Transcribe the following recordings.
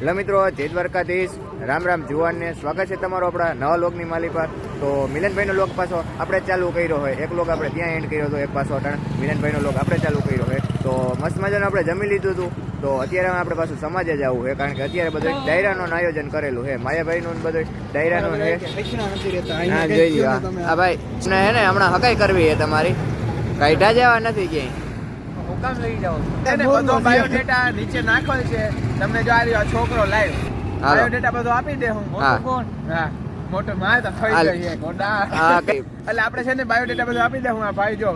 Hello મિત્રો, જય દ્વારકાધીશ. રામ રામ, જુવાનને સ્વાગત છે તમારો આપણા નવા લોકની માલી પર. તો મિલનભાઈનો લોક પાછો આપણે ચાલુ કર્યો હોય. એક લોક આપણે ત્યાં એન્ડ કર્યો હતો, એક પાછો અટણ મિલનભાઈનો લોક આપણે ચાલુ કર્યો હોય. તો મસ્ત મજાનું આપણે જમી લીધું હતું. તો અત્યારે આપણે પાછું સમાજે જ આવવું છે, કારણ કે અત્યારે બધું ડાયરાનું આયોજન કરેલું છે. માયાભાઈનું બધું ડાયરાનું છે. હા, જોઈ હા. હા ભાઈ હે ને હમણાં હકાઈ કરવી છે તમારી. કાઢા જવા નથી ક્યાંય. એને બધો બાયોડેટા નીચે નાખેલ છે. તમને જો આ રહ્યો છોકરો લાઈવ બાયોડેટા બધો આપી દે હું. કોણ હા. મોટો મારે તો થઈ જઈએ ગોડા. હા કઈ. એટલે આપણે છે ને બાયોડેટા બધો આપી દે હું આ ભાઈ જો.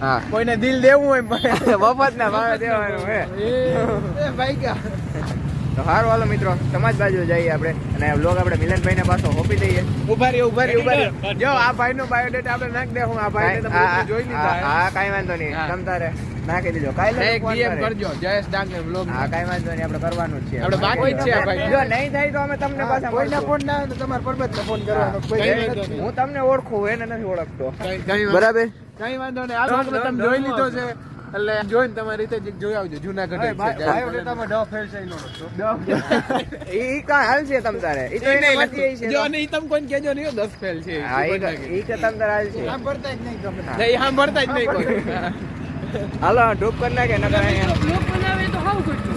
હા. કોઈને દિલ દેવું હોય મફત ના ભાવે દેવાનું હે. એ ભાઈ કા. તો સારું હાલો મિત્રો. સમાજ બાજુ જઈએ આપણે. અને બ્લોગ આપણે મિલનભાઈને પાછો હોપી દઈએ. ઊભા રહી ઊભા રહી ઊભા રહી. જો આ ભાઈ નો બાયોડેટા આપણે નાખ દે હું આ ભાઈ જોઈ લીધા. હા કાંઈ વાંધો નહીં. હા. રે નાખી દીધો કાલે એક ડીએમ કરજો. જયેશ ડાંગે વ્લોગ હા કાંઈ વાંધો નહીં. આપણે કરવાનું જ છે. આપણે બાકી જ છે ભાઈ. જો નહીં થાય તો અમે તમને પાછા કોઈના. ફોન ના આવે તો તમારે પરબત ફોન કરવાનો. કોઈ. હું તમને ઓળખું એને નથી ઓળખતો. બરાબર? કઈ વાંધો નહીં. આ તમે જોઈ લીધો છે. એટલે જોઈને તમારી રીતે જ જોઈ આવજો જુનાગઢ જ છે. ઈ કાંઈ હાલ છે તમ તારે. ઈ તો એને નહીં મરજી છે જો તો. તમ ઈ તમે કોઈને કહેજો નહીં દસ ફેલ છે હા ઈ કા- કે તમ તારે હાલ છે. નહીં, ઈ ભરતા જ નહીં કોઈ. હાલો ડૂબ કરી નાખે નકર અહીંયા લોક બનાવે તો હાવ કરજો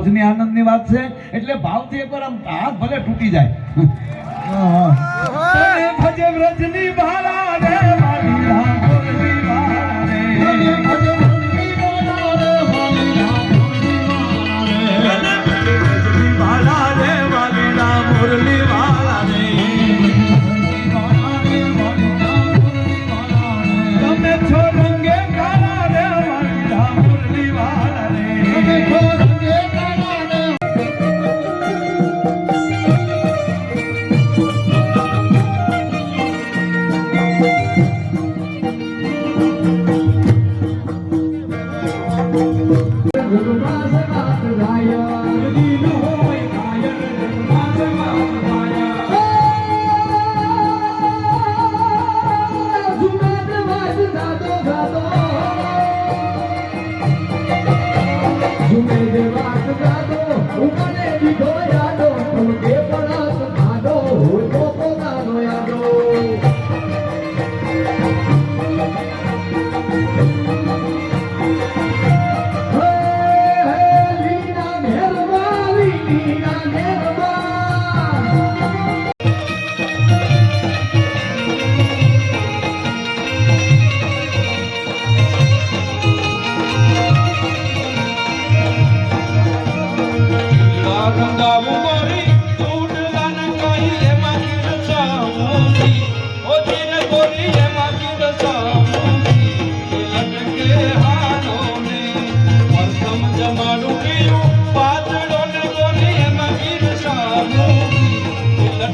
મોજની આનંદની વાત છે. એટલે ભાવથી એકવાર આમ હાથ ભલે તૂટી જાય.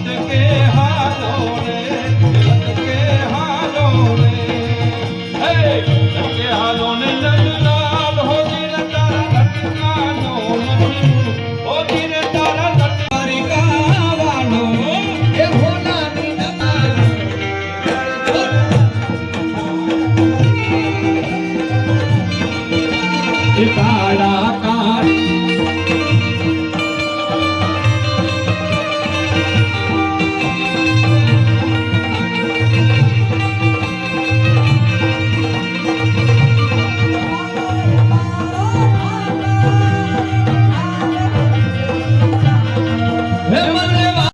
के हाथों रे